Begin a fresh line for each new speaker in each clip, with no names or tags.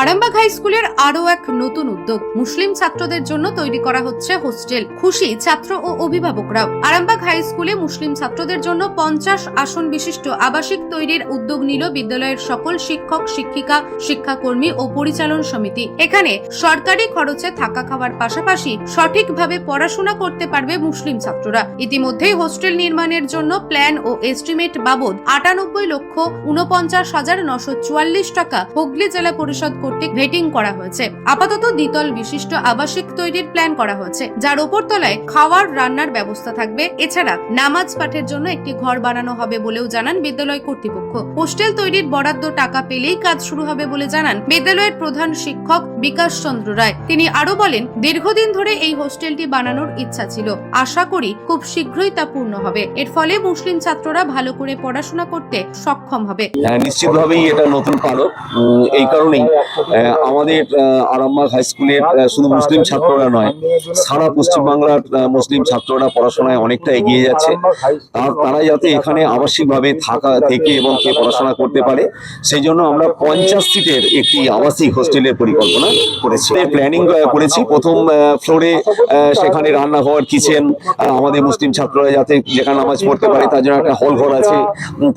Arambagh high স্কুলের আরও এক নতুন উদ্যোগ। মুসলিম ছাত্রদের জন্য তৈরি করা হচ্ছে হোস্টেল। খুশি ছাত্র ও অভিভাবকরাও আরামবাগ হাই স্কুলে মুসলিম ছাত্রদের জন্য পঞ্চাশ আসন বিশিষ্ট আবাসিক তৈরির উদ্যোগ নিল বিদ্যালয়ের সকল শিক্ষক, শিক্ষিকা, শিক্ষাকর্মী ও পরিচালন সমিতি। এখানে সরকারি খরচে থাকা খাওয়ার পাশাপাশি সঠিকভাবে পড়াশোনা করতে পারবে মুসলিম ছাত্ররা। ইতিমধ্যেই হোস্টেল নির্মাণের জন্য প্ল্যান ও এস্টিমেট বাবদ আটানব্বই লক্ষ উনপঞ্চাশ হাজার নশো চুয়াল্লিশ টাকা হুগলি জেলা পরিষদ কর্তৃক ভেটিং করা হয়েছে। আপাতত দ্বিতল বিশিষ্ট আবাসিক তৈরির প্ল্যান করা হয়েছে যার উপর তলায় খাওয়ার রান্নার ব্যবস্থা থাকবে। এছাড়া নামাজ পাঠের জন্য একটি ঘর বানানো হবে বলেও জানান বিদ্যালয় কর্তৃপক্ষ। হোস্টেল তৈরির বরাদ্দ টাকা পেলেই কাজ শুরু হবে বলে জানান বিদ্যালয়ের প্রধান শিক্ষক বিকাশ চন্দ্র রায়। তিনি আরও বলেন দীর্ঘদিন ধরে এই হোস্টেলটি বানানোর ইচ্ছা ছিল। আশা করি খুব শীঘ্রই তা পূর্ণ হবে। এর ফলে মুসলিম ছাত্ররা ভালো করে পড়াশোনা করতে সক্ষম হবে।
হ্যাঁ, নিশ্চিতভাবেই এটা নতুন পালক এই কারণেই আমাদের আরামবাগ হাই স্কুলের শুধু মুসলিম ছাত্ররা নয়, সারা পশ্চিমবাংলার মুসলিম ছাত্ররা পড়াশোনায় অনেকটা এগিয়ে যাচ্ছে। আর তারা যাতে এখানে আবাসিকভাবে থাকা, থেকে এবং খেয়ে পড়াশোনা করতে পারে সেই জন্য আমরা পঞ্চাশ সিটের একটি আবাসিক হোস্টেলের পরিকল্পনা করেছি। প্ল্যানিং করেছি। প্রথম ফ্লোরে সেখানে রান্নাঘর কিচেন আমাদের মুসলিম ছাত্ররা যাতে যেখানে নামাজ পড়তে পারে, তার জন্য একটা হল ঘর আছে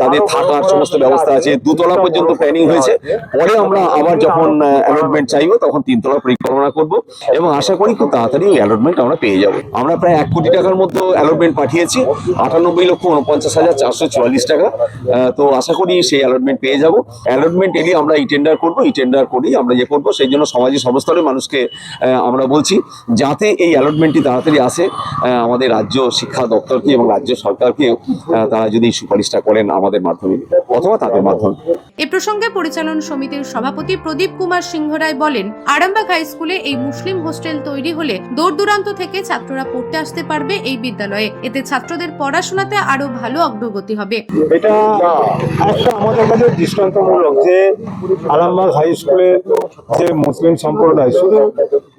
তাদের থাকার সমস্ত ব্যবস্থা আছে। দুতলা পর্যন্ত প্ল্যানিং হয়েছে। পরে আমরা আবার যখন অ্যালটমেন্ট চাইব, তখন তিনতলা পরিকল্পনা করব এবং আশা করি খুব তাড়াতাড়ি অ্যালটমেন্ট আমরা পেয়ে যাব। আমরা প্রায় এক কোটি টাকার মতো অ্যালটমেন্ট পাঠিয়েছি, আটানব্বই লক্ষ উনপঞ্চাশ হাজার চারশো চুয়াল্লিশ টাকা। তো আশা করি সেই অ্যালটমেন্ট পেয়ে যাব। অ্যালটমেন্ট এলে আমরা ই টেন্ডার করব ই টেন্ডার করেই আমরা ইয়ে করব। সেই জন্য সমাজের সমস্তরের মানুষকে আমরা বলছি, যাতে এই অ্যালটমেন্টটি তাড়াতাড়ি আসে আমাদের রাজ্য শিক্ষা দপ্তরকে এবং রাজ্য সরকারকে তারা যদি সুপারিশটা করেন আমাদের মাধ্যমে, অথবা তাদের মাধ্যমে।
এ প্রসঙ্গে পরিচালন সমিতির সভাপতি প্রদীপ কুমার সিংহ রায় বলেন, আরামবাগ হাই স্কুলে এই মুসলিম হোস্টেল তৈরি হলে দূর দূরান্ত থেকে ছাত্ররা পড়তে আসতে পারবে এই বিদ্যালয়ে। এতে ছাত্রদের পড়াশোনাতে আরও ভালো অগ্রগতি হবে।
এটা একটা আমাদের কাছে দৃষ্টান্তমূলক যে আরামবাগ হাই স্কুলে যে মুসলিম সম্প্রদায়, শুধু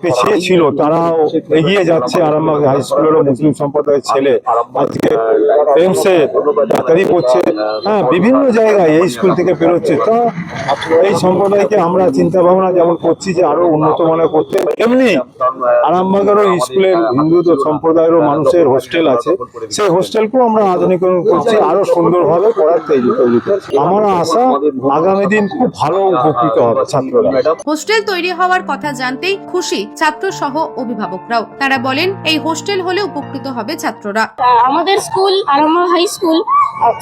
পিছিয়ে ছিল তারাও এগিয়ে যাচ্ছে আরামবাগ হাই স্কুলেরও মুসলিম সম্প্রদায়ের ছেলে। আজকে এমসে ডাক্তারি পড়ছে। হ্যাঁ বিভিন্ন জায়গায় এই স্কুল থেকে বেরোচ্ছে। তা এই সম্প্রদায়কে আমরা চিন্তা ভাবনা যেমন করছি যে আরও উন্নত মানের করতে এমনি আরামবাগেরও স্কুলের হিন্দু সম্প্রদায়েরও মানুষের হোস্টেল আছে। সেই হোস্টেলকেও আমরা আধুনিকরণ করছি আরও সুন্দরভাবে করার তৈরি তৈরি করছি। আমার আশা আগামী দিন খুব ভালো উপকৃত হবে ছাত্ররা।
হোস্টেল তৈরি হওয়ার কথা জানতেই খুশি ছাত্র সহ অভিভাবকরাও। তারা বলেন, এই হোস্টেল হলে উপকৃত হবে ছাত্ররা।
আমাদের স্কুল আরামা হাই স্কুল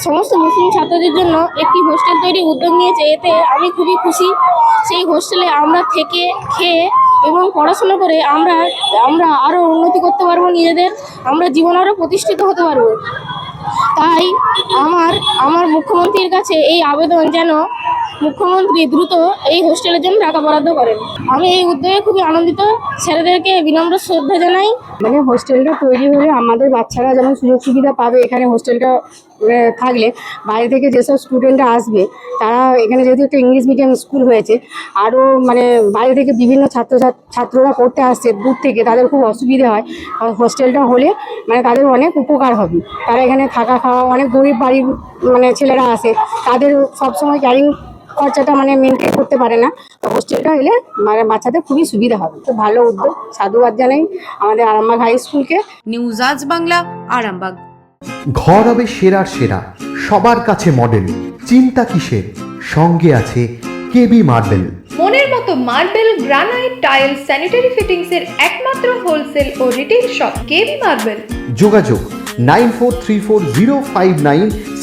সমস্ত মুসলিম ছাত্রদের জন্য একটি হোস্টেল তৈরির উদ্যোগ নিয়েছে। এতে আমি খুবই খুশি। সেই হোস্টেলে আমরা থেকে খেয়ে এবং পড়াশোনা করে আমরা আমরা আরও উন্নতি করতে পারব নিজেদের। আমরা জীবন আরও প্রতিষ্ঠিত হতে পারব। তাই আমার আমার মুখ্যমন্ত্রীর কাছে এই আবেদন যেন মুখ্যমন্ত্রী দ্রুত এই হোস্টেলের জন্য টাকা বরাদ্দ করেন। আমি এই উদ্যোগে খুবই আনন্দিত। ছেলেদেরকে বিনম্র শ্রদ্ধা জানাই।
মানে হোস্টেলটা তৈরি হলে আমাদের বাচ্চারা যেমন সুযোগ সুবিধা পাবে এখানে হোস্টেলটা থাকলে। বাইরে থেকে যেসব স্টুডেন্টরা আসবে, তারা এখানে যেহেতু একটা ইংলিশ মিডিয়াম স্কুল হয়েছে আরও মানে বাইরে থেকে বিভিন্ন ছাত্র, ছাত্ররা পড়তে আসছে দূর থেকে, তাদের খুব অসুবিধা হয়। হোস্টেলটা হলে মানে তাদের অনেক উপকার হবে। তারা এখানে থাকা খাওয়া, অনেক গরিব বাড়ির মানে ছেলেরা আসে, তাদের সবসময় ক্যারিং খরচাটা মানে মেনটেন করতে পারে না তো হোস্টেলটা এলে মানে বাচ্চাদের খুবই সুবিধা হবে। তো ভালো উদ্যোগ সাধুবাদ জানাই আমাদের আরামবাগ হাই স্কুলকে
নিউজ আজ বাংলা আরামবাগ।
ঘর হবে সেরার সেরা সবার কাছে মডেল চিন্তা কিসের? সঙ্গে আছে কেবি মার্বেল
মনের মতো marble granite tile sanitary fittings এর একমাত্র হোলসেল ও রিটেল শপ কেবি মার্বেল
যোগাযোগ nine four three four zero five nine